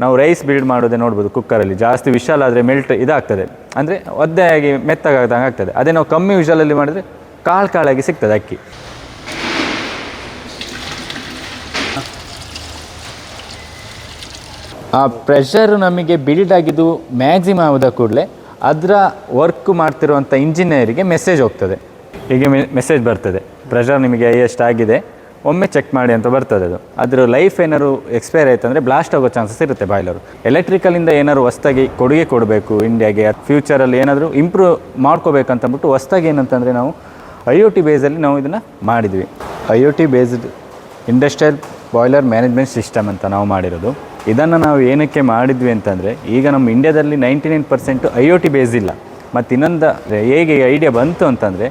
ನಾವು rice build ಮಾಡೋದೇ ನೋಡ್ಬೋದು ಕುಕ್ಕರಲ್ಲಿ. ಜಾಸ್ತಿ ವಿಶಾಲ ಆದರೆ ಮೆಲ್ಟ್ ಇದಾಗ್ತದೆ. ಅಂದರೆ ಒದ್ದೆಯಾಗಿ ಮೆತ್ತಗಾದಂಗೆ ಆಗ್ತದೆ. ಅದೇ ನಾವು ಕಮ್ಮಿ ವಿಶಾಲಲ್ಲಿ ಮಾಡಿದರೆ ಕಾಳು ಕಾಳಾಗಿ ಸಿಗ್ತದೆ ಅಕ್ಕಿ. ಆ ಪ್ರೆಷರ್ ನಮಗೆ ಬಿಲ್ಡ್ ಆಗಿದ್ದು ಮ್ಯಾಕ್ಸಿಮಮ್ ಆದ ಕೂಡಲೇ ಅದರ ವರ್ಕ್ ಮಾಡ್ತಿರುವಂಥ ಇಂಜಿನಿಯರಿಗೆ ಮೆಸೇಜ್ ಹೋಗ್ತದೆ. ಹೀಗೆ ಮೆಸೇಜ್ ಬರ್ತದೆ. ಪ್ರೆಷರ್ ನಿಮಗೆ ಹೈಯೆಸ್ಟ್ ಆಗಿದೆ. ಒಮ್ಮೆ ಚೆಕ್ ಮಾಡಿ ಅಂತ ಬರ್ತದೆ ಅದು. ಅದರ ಲೈಫ್ ಏನಾದ್ರು ಎಕ್ಸ್ಪೈರ್ ಆಯ್ತು ಅಂದರೆ ಬ್ಲಾಸ್ಟ್ ಆಗೋ ಚಾನ್ಸಸ್ ಇರುತ್ತೆ ಬಾಯ್ಲರು. ಎಲೆಕ್ಟ್ರಿಕಲಿಂದ ಏನಾದ್ರು ಹೊಸ್ದಾಗಿ ಕೊಡುಗೆ ಕೊಡಬೇಕು ಇಂಡಿಯಾಗೆ ಫ್ಯೂಚರಲ್ಲಿ ಏನಾದರೂ ಇಂಪ್ರೂವ್ ಮಾಡ್ಕೋಬೇಕಂತಂದ್ಬಿಟ್ಟು ಹೊಸ್ದಾಗಿ ಏನಂತಂದರೆ ನಾವು ಐ ಒ ಟಿ ಬೇಸಲ್ಲಿ ನಾವು ಇದನ್ನು ಮಾಡಿದ್ವಿ. I O T based industrial boiler management system ಅಂತ ನಾವು ಮಾಡಿರೋದು. ಇದನ್ನು ನಾವು ಏನಕ್ಕೆ ಮಾಡಿದ್ವಿ ಅಂತಂದರೆ, ಈಗ ನಮ್ಮ ಇಂಡಿಯಾದಲ್ಲಿ ninety nine percent I O T base ಇಲ್ಲ. ಮತ್ತು ಇನ್ನೊಂದು ಹೇಗೆ ಐಡಿಯಾ ಬಂತು ಅಂತಂದರೆ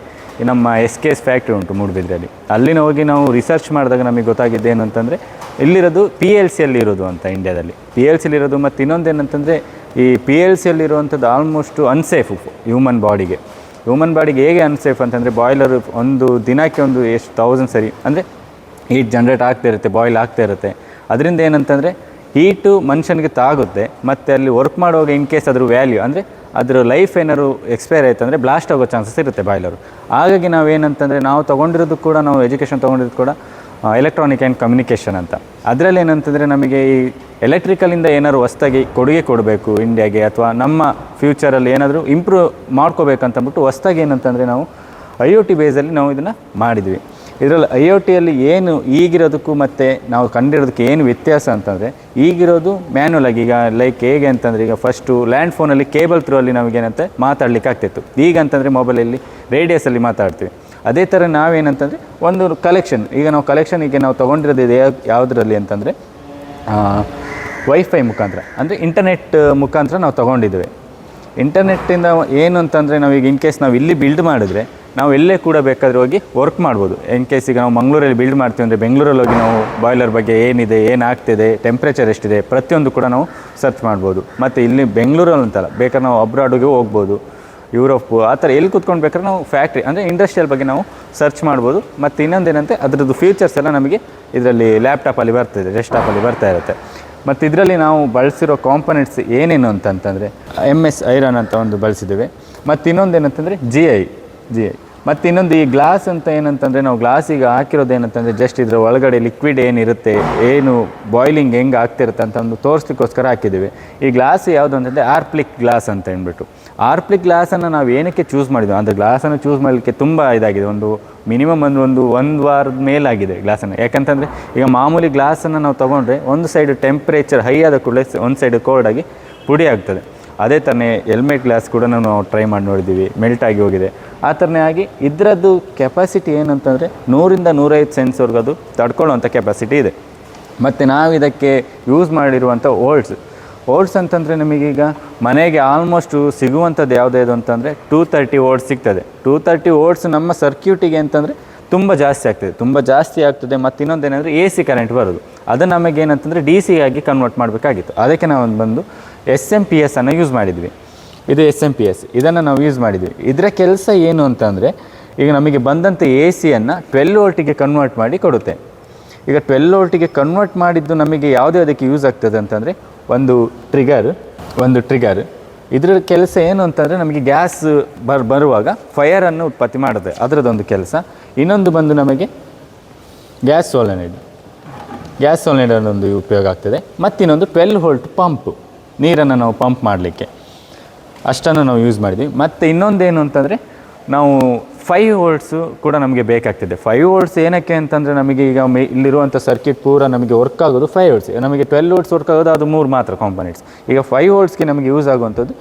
ನಮ್ಮ ಎಸ್ ಕೆ ಎಸ್ ಫ್ಯಾಕ್ಟ್ರಿ ಉಂಟು ಮೂಡುಬಿದ್ರೆಯಲ್ಲಿ ಅಲ್ಲಿನ ಹೋಗಿ ನಾವು ರಿಸರ್ಚ್ ಮಾಡಿದಾಗ ನಮಗೆ ಗೊತ್ತಾಗಿದ್ದು ಏನು ಅಂತಂದರೆ ಇಲ್ಲಿರೋದು ಪಿ ಎಲ್ ಸಿಯಲ್ಲಿ ಇರೋದು ಅಂತ ಇಂಡಿಯಾದಲ್ಲಿ ಪಿ ಎಲ್ ಸಿಲಿ ಇರೋದು ಮತ್ತು ಇನ್ನೊಂದು ಏನಂತಂದರೆ, ಈ ಪಿ ಎಲ್ ಸಿಯಲ್ಲಿರುವಂಥದ್ದು ಆಲ್ಮೋಸ್ಟು ಅನ್ಸೇಫ್ ಹ್ಯೂಮನ್ ಬಾಡಿಗೆ ಹ್ಯೂಮನ್ ಬಾಡಿಗೆ ಹೇಗೆ ಅನ್ಸೇಫ್ ಅಂತಂದರೆ ಬಾಯ್ಲರ್ ಒಂದು ದಿನಕ್ಕೆ ಒಂದು ಎಷ್ಟು ತೌಸಂಡ್ ಸರಿ, ಅಂದರೆ ಹೀಟ್ ಜನ್ರೇಟ್ ಆಗ್ತಾ ಇರುತ್ತೆ ಬಾಯ್ಲ್ ಆಗ್ತಾ ಇರುತ್ತೆ. ಅದರಿಂದ ಏನಂತಂದರೆ ಹೀಟು ಮನುಷ್ಯನಿಗೆ ತಾಗುತ್ತೆ, ಮತ್ತು ಅಲ್ಲಿ ವರ್ಕ್ ಮಾಡುವಾಗ ಇನ್ ಕೇಸ್ ಅದ್ರ ವ್ಯಾಲ್ಯೂ ಅಂದರೆ ಅದ್ರ ಲೈಫ್ ಏನಾದ್ರು ಎಕ್ಸ್ಪೈರ್ ಆಯಿತು ಅಂದರೆ ಬ್ಲಾಸ್ಟ್ ಆಗೋ ಚಾನ್ಸಸ್ ಇರುತ್ತೆ ಬಾಯ್ಲರು. ಹಾಗಾಗಿ ನಾವು ಏನಂತಂದರೆ ನಾವು ತೊಗೊಂಡಿರೋದು ಕೂಡ, ನಾವು ಎಜುಕೇಷನ್ ತೊಗೊಂಡಿರೋದು ಕೂಡ ಎಲೆಕ್ಟ್ರಾನಿಕ್ ಆ್ಯಂಡ್ ಕಮ್ಯುನಿಕೇಷನ್ ಅಂತ. ಅದರಲ್ಲಿ ಏನಂತಂದರೆ ನಮಗೆ ಈ ಎಲೆಕ್ಟ್ರಿಕಲಿಂದ ಏನಾದ್ರು ಹೊಸ್ದಾಗಿ ಕೊಡುಗೆ ಕೊಡಬೇಕು ಇಂಡಿಯಾಗೆ ಅಥವಾ ನಮ್ಮ ಫ್ಯೂಚರಲ್ಲಿ ಏನಾದರೂ ಇಂಪ್ರೂವ್ ಮಾಡ್ಕೋಬೇಕಂತಂದ್ಬಿಟ್ಟು ಹೊಸ್ದಾಗಿ ಏನಂತಂದರೆ ನಾವು ಐ ಒ ಟಿ ಬೇಸಲ್ಲಿ ನಾವು ಇದನ್ನು ಮಾಡಿದ್ವಿ. ಇದರಲ್ಲಿ ಐ ಓ ಟಿಯಲ್ಲಿ ಏನು ಈಗಿರೋದಕ್ಕೂ ಮತ್ತು ನಾವು ಕಂಡಿರೋದಕ್ಕೆ ಏನು ವ್ಯತ್ಯಾಸ ಅಂತಂದರೆ, ಈಗಿರೋದು ಮ್ಯಾನ್ಯಲ್ ಆಗಿ ಈಗ ಲೈಕ್ ಹೇಗೆ ಅಂತಂದರೆ ಈಗ ಫಸ್ಟು ಲ್ಯಾಂಡ್ ಫೋನಲ್ಲಿ ಕೇಬಲ್ ಥ್ರೂ ಅಲ್ಲಿ ನಮಗೇನಂತೆ ಮಾತಾಡಲಿಕ್ಕೆ ಆಗ್ತಿತ್ತು. ಈಗ ಅಂತಂದರೆ ಮೊಬೈಲಲ್ಲಿ ರೇಡಿಯಸಲ್ಲಿ ಮಾತಾಡ್ತೀವಿ. ಅದೇ ಥರ ನಾವೇನಂತಂದರೆ ಒಂದು ಕಲೆಕ್ಷನ್ ಈಗ ನಾವು ಕಲೆಕ್ಷನ್ ಈಗ ನಾವು ತೊಗೊಂಡಿರೋದು ಇದು ಯಾವ- ಯಾವುದರಲ್ಲಿ ಅಂತಂದರೆ ವೈಫೈ ಮುಖಾಂತರ. ಅಂದರೆ ಇಂಟರ್ನೆಟ್ ಮುಖಾಂತರ ನಾವು ತೊಗೊಂಡಿದ್ದೇವೆ. ಇಂಟರ್ನೆಟ್ಟಿಂದ ಏನು ಅಂತಂದರೆ ನಾವೀಗ ಇನ್ ಕೇಸ್ ನಾವು ಇಲ್ಲಿ ಬಿಲ್ಡ್ ಮಾಡಿದ್ರೆ ನಾವು ಎಲ್ಲೇ ಕೂಡ ಬೇಕಾದ್ರೆ ಹೋಗಿ ವರ್ಕ್ ಮಾಡ್ಬೋದು. ಇನ್ ಕೇಸ್ ಈಗ ನಾವು ಮಂಗಳೂರಲ್ಲಿ ಬಿಲ್ಡ್ ಮಾಡ್ತೀವಿ ಅಂದರೆ ಬೆಂಗಳೂರಲ್ಲಿ ಹೋಗಿ ನಾವು ಬಾಯ್ಲರ್ ಬಗ್ಗೆ ಏನಿದೆ, ಏನಾಗ್ತಿದೆ ಟೆಂಪ್ರೇಚರ್ ಎಷ್ಟಿದೆ ಪ್ರತಿಯೊಂದು ಕೂಡ ನಾವು ಸರ್ಚ್ ಮಾಡ್ಬೋದು. ಮತ್ತು ಇಲ್ಲಿ ಬೆಂಗಳೂರಲ್ಲಿ ಅಂತಲ್ಲ, ಬೇಕಾದ್ರೆ ನಾವು ಅಬ್ರಾಡ್ಗೆ ಹೋಗ್ಬೋದು. ಯುರೋಪ್ ಆ ಥರ ಎಲ್ಲಿ ಕೂತ್ಕೊಂಡು ಬೇಕಾದ್ರೆ ನಾವು ಫ್ಯಾಕ್ಟ್ರಿ ಅಂದರೆ ಇಂಡಸ್ಟ್ರಿಯಲ್ ಬಗ್ಗೆ ನಾವು ಸರ್ಚ್ ಮಾಡ್ಬೋದು. ಮತ್ತು ಇನ್ನೊಂದು ಏನಂತೆ ಅದರದ್ದು ಫ್ಯೂಚರ್ಸ್ ಎಲ್ಲ ನಮಗೆ ಇದರಲ್ಲಿ ಲ್ಯಾಪ್ಟಾಪಲ್ಲಿ ಬರ್ತಿದೆ ಡೆಸ್ಕ್ಟಾಪಲ್ಲಿ ಬರ್ತಾ ಇರುತ್ತೆ. ಮತ್ತು ಇದರಲ್ಲಿ ನಾವು ಬಳಸಿರೋ ಕಾಂಪೊನೆಂಟ್ಸ್ ಏನೇನು ಅಂತಂತಂದರೆ ಎಂ ಎಸ್ ಐರನ್ ಅಂತ ಒಂದು ಬಳಸಿದ್ದೇವೆ. ಮತ್ತು ಇನ್ನೊಂದು ಏನಂತಂದರೆ ಜಿ ಐ ಜಿ ಐ ಮತ್ತು ಇನ್ನೊಂದು ಈ ಗ್ಲಾಸ್ ಅಂತ ಏನಂತಂದರೆ, ನಾವು ಗ್ಲಾಸಿಗೆ ಹಾಕಿರೋದು ಏನಂತಂದರೆ ಜಸ್ಟ್ ಇದರ ಒಳಗಡೆ ಲಿಕ್ವಿಡ್ ಏನಿರುತ್ತೆ, ಏನು ಬಾಯ್ಲಿಂಗ್ ಹೆಂಗೆ ಆಗ್ತಿರುತ್ತೆ ಅಂತ ಒಂದು ತೋರಿಸ್ಲಿಕ್ಕೋಸ್ಕರ ಹಾಕಿದ್ದೀವಿ. ಈ ಗ್ಲಾಸ್ ಯಾವುದು ಅಂತಂದರೆ ಆರ್ಪ್ಲಿಕ್ ಗ್ಲಾಸ್ ಅಂತ ಅಂದ್ಬಿಟ್ಟು ಆರ್ಪ್ಲಿಕ್ ಗ್ಲಾಸನ್ನು ನಾವು ಏನಕ್ಕೆ ಚೂಸ್ ಮಾಡಿದ್ವಿ? ಅಂದರೆ ಗ್ಲಾಸನ್ನು ಚೂಸ್ ಮಾಡಲಿಕ್ಕೆ ತುಂಬ ಇದಾಗಿದೆ. ಒಂದು ಮಿನಿಮಮ್ ಒಂದು ಒಂದು ಒಂದು ವಾರದ ಮೇಲಾಗಿದೆ ಗ್ಲಾಸನ್ನು ಯಾಕಂತಂದರೆ ಈಗ ಮಾಮೂಲಿ ಗ್ಲಾಸನ್ನು ನಾವು ತೊಗೊಂಡ್ರೆ ಒಂದು ಸೈಡ್ ಟೆಂಪ್ರೇಚರ್ ಹೈ ಆದ ಕೂಡಲೇ ಒಂದು ಸೈಡ್ ಕೋಲ್ಡ್ ಆಗಿ ಪುಡಿ ಆಗ್ತದೆ. ಅದೇ ಥರನೇ ಹೆಲ್ಮೆಟ್ ಗ್ಲಾಸ್ ಕೂಡ ನಾವು ಟ್ರೈ ಮಾಡಿ ನೋಡಿದ್ದೀವಿ ಮೆಲ್ಟ್ ಆಗಿ ಹೋಗಿದೆ. ಆ ಥರನೇ ಆಗಿ ಇದರದ್ದು ಕೆಪಾಸಿಟಿ ಏನಂತಂದರೆ ನೂರಿಂದ ನೂರೈದು ಸೆನ್ಸ್ವರೆಗೂ ಅದು ತಡ್ಕೊಳ್ಳುವಂಥ ಕೆಪಾಸಿಟಿ ಇದೆ. ಮತ್ತು ನಾವು ಇದಕ್ಕೆ ಯೂಸ್ ಮಾಡಿರುವಂಥ ಓಲ್ಡ್ಸ್ ಓಲ್ಡ್ಸ್ ಅಂತಂದರೆ ನಿಮಗೀಗ ಮನೆಗೆ ಆಲ್ಮೋಸ್ಟು ಸಿಗುವಂಥದ್ದು ಯಾವುದ್ಯಾವುದು ಅಂತಂದರೆ ಟೂ ತರ್ಟಿ ಓಟ್ಸ್ ಸಿಗ್ತದೆ. ಟೂ ತರ್ಟಿ ಓಟ್ಸ್ ನಮ್ಮ ಸರ್ಕ್ಯೂಟಿಗೆ ಅಂತಂದರೆ ತುಂಬ ಜಾಸ್ತಿ ಆಗ್ತದೆ. ತುಂಬ ಜಾಸ್ತಿ ಆಗ್ತದೆ ಮತ್ತು ಇನ್ನೊಂದು ಏನಂದರೆ ಎ ಸಿ ಕರೆಂಟ್ ಬರೋದು. ಅದು ನಮಗೇನಂತಂದರೆ ಡಿ ಸಿ ಆಗಿ ಕನ್ವರ್ಟ್ ಮಾಡಬೇಕಾಗಿತ್ತು. ಅದಕ್ಕೆ ನಾವು ಬಂದು ಎಸ್ ಎಂ ಪಿ ಎಸ್ ಅನ್ನು ಯೂಸ್ ಮಾಡಿದ್ವಿ. ಇದು ಎಸ್ ಎಂ ಪಿ ಎಸ್. ಇದನ್ನು ನಾವು ಯೂಸ್ ಮಾಡಿದ್ವಿ. ಇದರ ಕೆಲಸ ಏನು ಅಂತಂದರೆ ಈಗ ನಮಗೆ ಬಂದಂಥ ಎ ಸಿಯನ್ನು ಟ್ವೆಲ್ ವೋಲ್ಟಿಗೆ ಕನ್ವರ್ಟ್ ಮಾಡಿ ಕೊಡುತ್ತೆ. ಈಗ ಟ್ವೆಲ್ ವೋಲ್ಟಿಗೆ ಕನ್ವರ್ಟ್ ಮಾಡಿದ್ದು ನಮಗೆ ಯಾವುದೇ ಅದಕ್ಕೆ ಯೂಸ್ ಆಗ್ತದೆ ಅಂತಂದರೆ ಒಂದು ಟ್ರಿಗರ್ ಒಂದು ಟ್ರಿಗರ್ ಇದರ ಕೆಲಸ ಏನು ಅಂತಂದರೆ ನಮಗೆ ಗ್ಯಾಸ್ ಬರ್ ಬರುವಾಗ ಫೈಯರನ್ನು ಉತ್ಪತ್ತಿ ಮಾಡುತ್ತೆ. ಅದರದೊಂದು ಕೆಲಸ. ಇನ್ನೊಂದು ಬಂದು ನಮಗೆ ಗ್ಯಾಸ್ ಸೋಲನೈಡ್ ಗ್ಯಾಸ್ ಸೋಲನೈಡ್ ಒಂದು ಉಪಯೋಗ ಆಗ್ತದೆ. ಮತ್ತಿನ್ನೊಂದು ಟ್ವೆಲ್ ಹೋಲ್ಟ್ ಪಂಪ್ ನೀರನ್ನು ನಾವು ಪಂಪ್ ಮಾಡಲಿಕ್ಕೆ. ಅಷ್ಟನ್ನು ನಾವು ಯೂಸ್ ಮಾಡಿದ್ವಿ. ಮತ್ತು ಇನ್ನೊಂದೇನು ಅಂತಂದರೆ ನಾವು ಫೈವ್ ವೋಲ್ಟ್ಸು ಕೂಡ ನಮಗೆ ಬೇಕಾಗ್ತದೆ. ಫೈವ್ ವೋಲ್ಟ್ಸ್ ಏನಕ್ಕೆ ಅಂತಂದರೆ ನಮಗೆ ಈಗ ಮೇ ಇಲ್ಲಿರುವಂಥ ಸರ್ಕ್ಯೂಟ್ ಪೂರ ನಮಗೆ ವರ್ಕ್ ಆಗೋದು ಫೈವ್ ವೋಲ್ಟ್ಸ್ ನಮಗೆ ಟ್ವೆಲ್ ವೋಲ್ಟ್ಸ್ ವರ್ಕ್ ಆಗೋದು ಅದು ಮೂರು ಮಾತ್ರ ಕಾಂಪೊನೆಂಟ್ಸ್ ಈಗ ಫೈವ್ ವೋಲ್ಟ್ಸ್ಗೆ ನಮಗೆ ಯೂಸ್ ಆಗುವಂಥದ್ದು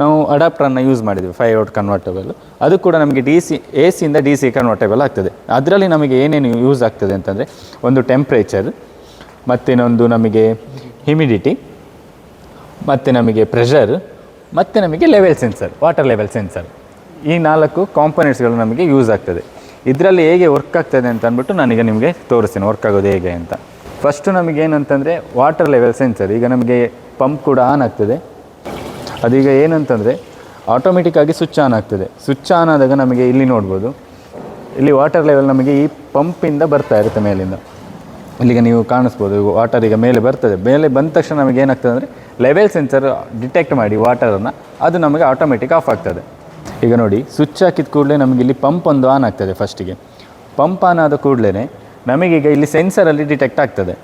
ನಾವು ಅಡಾಪ್ಟರನ್ನು ಯೂಸ್ ಮಾಡಿದ್ವಿ ಫೈವ್ ವೋಲ್ಟ್ ಕನ್ವರ್ಟಬಲ್ ಅದು ಕೂಡ ನಮಗೆ ಡಿ ಸಿ ಎ ಸಿಯಿಂದ ಡಿ ಸಿ ಕನ್ವರ್ಟಬಲ್ ಆಗ್ತದೆ. ಅದರಲ್ಲಿ ನಮಗೆ ಏನೇನು ಯೂಸ್ ಆಗ್ತದೆ ಅಂತಂದರೆ ಒಂದು ಟೆಂಪ್ರೇಚರ್ ಮತ್ತಿನ್ನೊಂದು ನಮಗೆ ಹ್ಯುಮಿಡಿಟಿ ಮತ್ತು ನಮಗೆ ಪ್ರೆಷರ್ ಮತ್ತು ನಮಗೆ level sensor water level sensor ಈ ನಾಲ್ಕು ಕಾಂಪೊನೆಂಟ್ಸ್ಗಳು ನಮಗೆ ಯೂಸ್ ಆಗ್ತದೆ. ಇದರಲ್ಲಿ ಹೇಗೆ ವರ್ಕ್ ಆಗ್ತದೆ ಅಂತ ಅಂದ್ಬಿಟ್ಟು ನಾನೀಗ ನಿಮಗೆ ತೋರಿಸ್ತೀನಿ. ವರ್ಕ್ ಆಗೋದು ಹೇಗೆ ಅಂತ. ಫಸ್ಟು ನಮಗೇನಂತಂದರೆ ವಾಟರ್ ಲೆವೆಲ್ ಸೆನ್ಸರ್ ಈಗ ನಮಗೆ ಪಂಪ್ ಕೂಡ ಆನ್ ಆಗ್ತದೆ. ಅದೀಗ ಏನಂತಂದರೆ ಆಟೋಮೆಟಿಕ್ಕಾಗಿ ಸ್ವಿಚ್ ಆನ್ ಆಗ್ತದೆ. ಸ್ವಿಚ್ ಆನ್ ಆದಾಗ ನಮಗೆ ಇಲ್ಲಿ ನೋಡ್ಬೋದು. ಇಲ್ಲಿ ವಾಟರ್ ಲೆವೆಲ್ ನಮಗೆ ಈ ಪಂಪಿಂದ ಬರ್ತಾ ಇರುತ್ತೆ ಮೇಲಿಂದ. ಇಲ್ಲಿಗೆ ನೀವು ಕಾಣಿಸ್ಬೋದು. ವಾಟರ್ ಈಗ ಮೇಲೆ ಬರ್ತದೆ. ಮೇಲೆ ಬಂದ ತಕ್ಷಣ ನಮಗೆ ಏನಾಗ್ತದೆ ಅಂದರೆ ಲೆವೆಲ್ ಸೆನ್ಸರ್ ಡಿಟೆಕ್ಟ್ ಮಾಡಿ ವಾಟರನ್ನು ಅದು ನಮಗೆ ಆಟೋಮೆಟಿಕ್ ಆಫ್ ಆಗ್ತದೆ. ಈಗ ನೋಡಿ, ಸ್ವಿಚ್ ಹಾಕಿದ ಕೂಡಲೇ ನಮಗೆ ಇಲ್ಲಿ ಪಂಪ್ ಒಂದು ಆನ್ ಆಗ್ತದೆ ಫಸ್ಟಿಗೆ ಪಂಪ್ ಆನ್ ಆದ ಕೂಡಲೇ ನಮಗೀಗ ಇಲ್ಲಿ ಸೆನ್ಸರಲ್ಲಿ ಡಿಟೆಕ್ಟ್ ಆಗ್ತದೆ.